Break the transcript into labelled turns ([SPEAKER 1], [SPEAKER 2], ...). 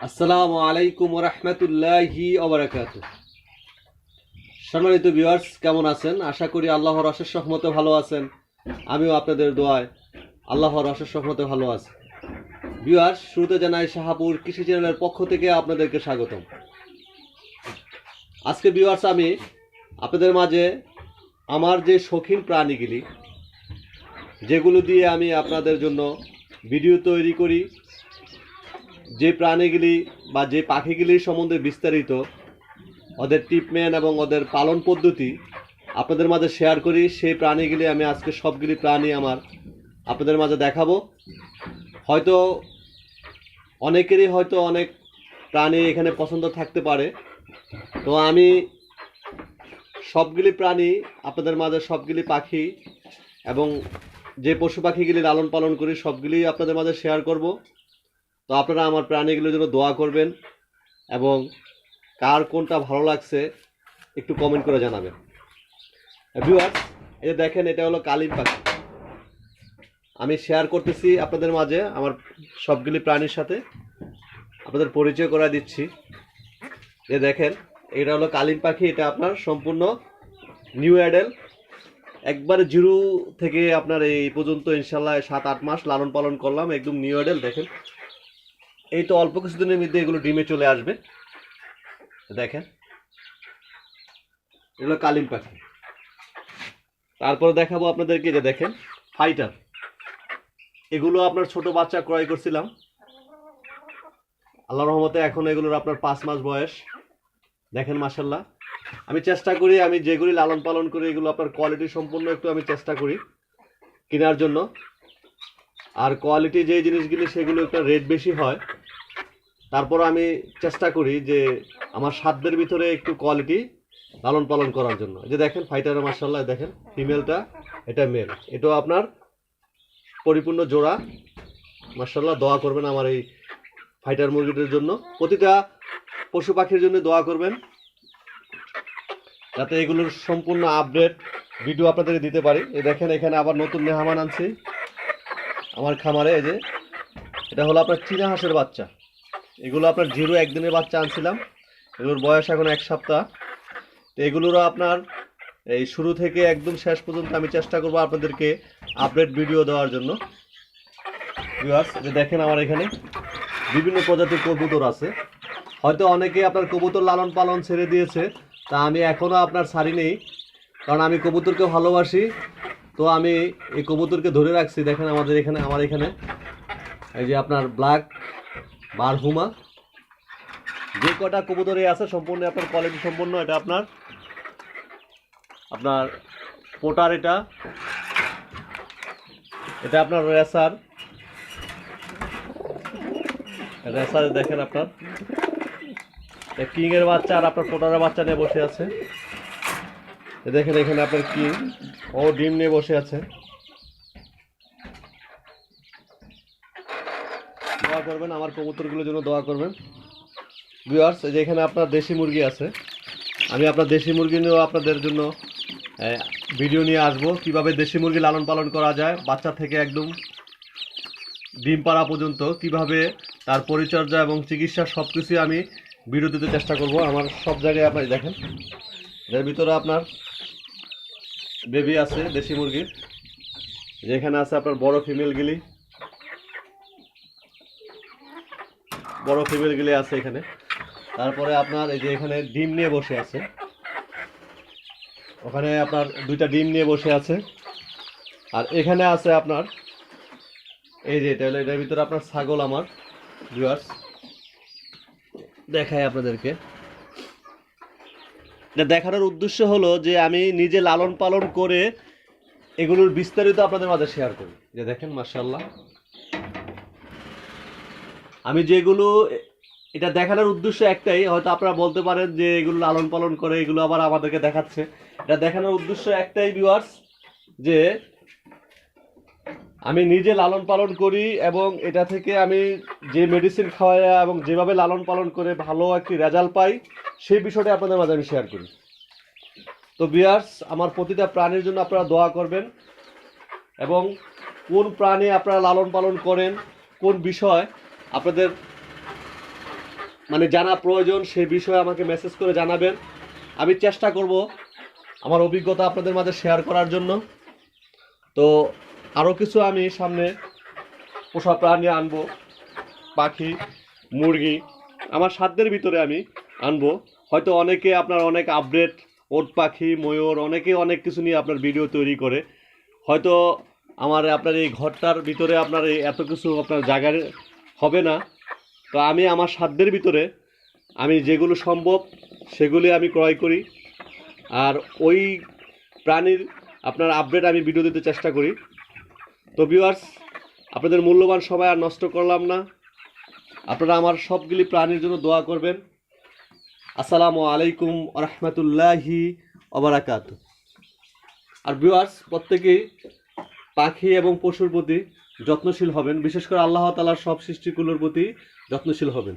[SPEAKER 1] আসসালামু আলাইকুম রহমতুল্লাহি অবরাকাত সম্মানিত ভিউয়ার্স কেমন আছেন? আশা করি আল্লাহর অশেষ সহমতে ভালো আছেন। আমিও আপনাদের দোয়ায় আল্লাহর অশেষ সহমতে ভালো আছি। ভিউয়ার্স শুরুতে জানাই শাহাপুর কৃষি চ্যানেলের পক্ষ থেকে আপনাদেরকে স্বাগতম। আজকে ভিউয়ার্স আমি আপনাদের মাঝে আমার যে শৌখিন প্রাণীগুলি, যেগুলো দিয়ে আমি আপনাদের জন্য ভিডিও তৈরি করি যে প্রাণীগুলি বা যে পাখিগুলির সম্বন্ধে বিস্তারিত, ওদের ট্রিটমেন্ট এবং ওদের পালন পদ্ধতি আপনাদের মাঝে শেয়ার করি। সেই প্রাণীগুলি আমি আজকে সবগুলি প্রাণী আমার আপনাদের মাঝে দেখাবো। হয়তো অনেকেরই হয়তো অনেক প্রাণী এখানে পছন্দ থাকতে পারে। তো আমি সবগুলি প্রাণী আপনাদের মাঝে সবগুলি পাখি এবং যে পশু পাখিগুলি লালন পালন করি, সবগুলি আপনাদের মাঝে শেয়ার করব। তো আপনারা আমার প্রাণীগুলোর জন্য দোয়া করবেন এবং কার কোনটা ভালো লাগছে একটু কমেন্ট করে জানাবেন। ভিউয়ার্স এই যে দেখেন, এটা হলো কালিম পাখি। আমি শেয়ার করতেছি আপনাদের মাঝে আমার সবগুলি প্রাণীর সাথে। আপনাদের পরিচয় করে দিচ্ছি। যে দেখেন, এটা হলো কালিম পাখি, এটা আপনার সম্পূর্ণ নিউ অ্যাডেল একবারে জিরো থেকে আপনার এই পর্যন্ত ইনশাল্লাহ সাত আট মাস লালন পালন করলাম, একদম নিউ অ্যাডেল দেখেন। এই তো অল্প কিছুদিনের মধ্যে এগুলো ডিমে চলে আসবে। দেখেন। এগুলো কালিম পাখি। তারপরে দেখাবো আপনাদেরকে যে দেখেন ফাইটার এগুলো আপনার ছোট বাচ্চা ক্রয় করছিলাম। আল্লাহ রহমতে এখন এগুলোর আপনার পাঁচ মাস বয়স। দেখেন মাসাল্লাহ আমি চেষ্টা করি, আমি যেগুলি লালন পালন করি, এগুলো আপনার কোয়ালিটি সম্পূর্ণ একটু আমি চেষ্টা করি কেনার জন্য। আর কোয়ালিটি যে জিনিসগুলি, সেগুলো একটা রেট বেশি হয়। তারপর আমি চেষ্টা করি যে আমার সাধ্যের ভিতরে একটু কোয়ালিটি লালন পালন করার জন্য। যে দেখেন ফাইটার মার্শাল্লাহ দেখেন ফিমেলটা এটা মেল এটাও আপনার পরিপূর্ণ জোড়া। মার্শাল্লাহ দোয়া করবেন আমার এই ফাইটার মুরগিদের জন্য। প্রতিটা পশু পাখির জন্য দোয়া করবেন। যাতে এগুলোর সম্পূর্ণ আপডেট ভিডিও আপনাদেরকে দিতে পারি। এই দেখেন, এখানে আবার নতুন মেহমান আনছি। আমার খামারে, এই যে, এটা হলো আপনার চীনা হাঁসের বাচ্চা। এগুলো আপনার জিরো একদিনের বাচ্চা আনছিলাম। এগুলোর বয়স এখন এক সপ্তাহ। তো এগুলোরও আপনার এই শুরু থেকে একদম শেষ পর্যন্ত আমি চেষ্টা করব আপনাদেরকে আপডেট ভিডিও দেওয়ার জন্য। যে দেখেন আমার এখানে বিভিন্ন প্রজাতির কবুতর আছে। হয়তো অনেকে আপনার কবুতর লালন পালন ছেড়ে দিয়েছে, তা আমি এখনও আপনার ছাড়ি নেই। কারণ আমি কবুতরকে ভালোবাসি, তো আমি এই কবুতরকে ধরে রাখছি। দেখেন আমাদের এখানে, আমার এখানে। এই যে আপনার ব্ল্যাক বারহুমা যে কটা কবুতরে আছে, সম্পূর্ণ আপনার কোয়ালিটি সম্পূর্ণ, এটা আপনার আপনার পোটার এটা এটা আপনার রেসার। রেসার দেখেন আপনার। কিং এর বাচ্চা আর আপনার পোটারের বাচ্চা নিয়ে বসে আছে। দেখেন এখানে আপনার কিং, ও ডিম নিয়ে বসে আছে। দোয়া করবেন, আমার কবুতরগুলোর জন্য দোয়া করবেন। ভিউয়ার্স এই যে এখানে আপনার দেশি মুরগি আছে। আমি আপনার দেশি মুরগি নিয়েও আপনাদের জন্য ভিডিও নিয়ে আসব। কীভাবে দেশি মুরগি লালন পালন করা যায়, বাচ্চা থেকে একদম ডিম পাড়া পর্যন্ত, কীভাবে তার পরিচর্যা এবং চিকিৎসা সব কিছুই আমি ভিডিও দিতে চেষ্টা করব। আমার সব জায়গায় আপনি দেখেন, এর ভিতরে আপনার বেবি আছে, দেশি মুরগির যেখানে আছে আপনার বড় ফিমেলগুলি বড় ফিমেলগুলি আছে এখানে। তারপরে আপনার এই যে এখানে ডিম নিয়ে বসে আছে। ওখানে আপনার দুইটা ডিম নিয়ে বসে আছে। আর এখানে আছে আপনার, এই যে এটা এটার ভিতরে আপনার ছাগল আমার ভিউয়ার্স দেখাই আপনাদেরকে। দেখানোর উদ্দেশ্য হলো যে আমি নিজে লালন পালন করে এগুলোর বিস্তারিত আপনাদের মাঝে শেয়ার করি। যে দেখেন মার্শাল্লাহ আমি যেগুলো, এটা দেখানোর উদ্দেশ্য একটাই, হয়তো আপনারা বলতে পারেন যে এগুলো লালন পালন করে এগুলো আবার আমাদেরকে দেখাচ্ছে। এটা দেখানোর উদ্দেশ্য একটাই ভিউয়ার্স যে আমি নিজে লালন পালন করি এবং এটা থেকে আমি যে মেডিসিন খাওয়াই এবং যেভাবে লালন পালন করে ভালো একটি রেজাল্ট পাই, সেই বিষয়টা আপনাদের মাঝে আমি শেয়ার করি। তো বিয়ার্স আমার প্রতিটা প্রাণীর জন্য আপনারা দোয়া করবেন এবং কোন প্রাণী আপনারা লালন পালন করেন, কোন বিষয় আপনাদের মানে জানা প্রয়োজন সেই বিষয়ে আমাকে মেসেজ করে জানাবেন। আমি চেষ্টা করব আমার অভিজ্ঞতা আপনাদের মাঝে শেয়ার করার জন্য। তো আরও কিছু আমি সামনে পোষা প্রাণী আনব, পাখি, মুরগি, আমার সাধ্যের ভিতরে আমি আনব। হয়তো অনেকে আপনার অনেক আপডেট ওট পাখি, ময়ূর, অনেকে অনেক কিছু নিয়ে আপনার ভিডিও তৈরি করে। হয়তো আমার আপনার এই ঘরটার ভিতরে আপনার এই এত কিছু আপনার জায়গার হবে না। তো আমি আমার সাধ্যের ভিতরে আমি যেগুলো সম্ভব সেগুলি আমি ক্রয় করি। আর ওই প্রাণীর আপনার আপডেট আমি ভিডিও দিতে চেষ্টা করি। তো ভিউয়ার্স আপনাদের মূল্যবান সময় আর নষ্ট করলাম না। আপনারা আমার সবগুলি প্রাণীর জন্য দোয়া করবেন। আসসালামু আলাইকুম রহমতুল্লাহি অবরাকাত আর ভিউয়ার্স প্রত্যেকেই পাখি এবং পশুর প্রতি যত্নশীল হবেন। বিশেষ করে আল্লাহ তালার সব সৃষ্টিগুলোর প্রতি যত্নশীল হবেন।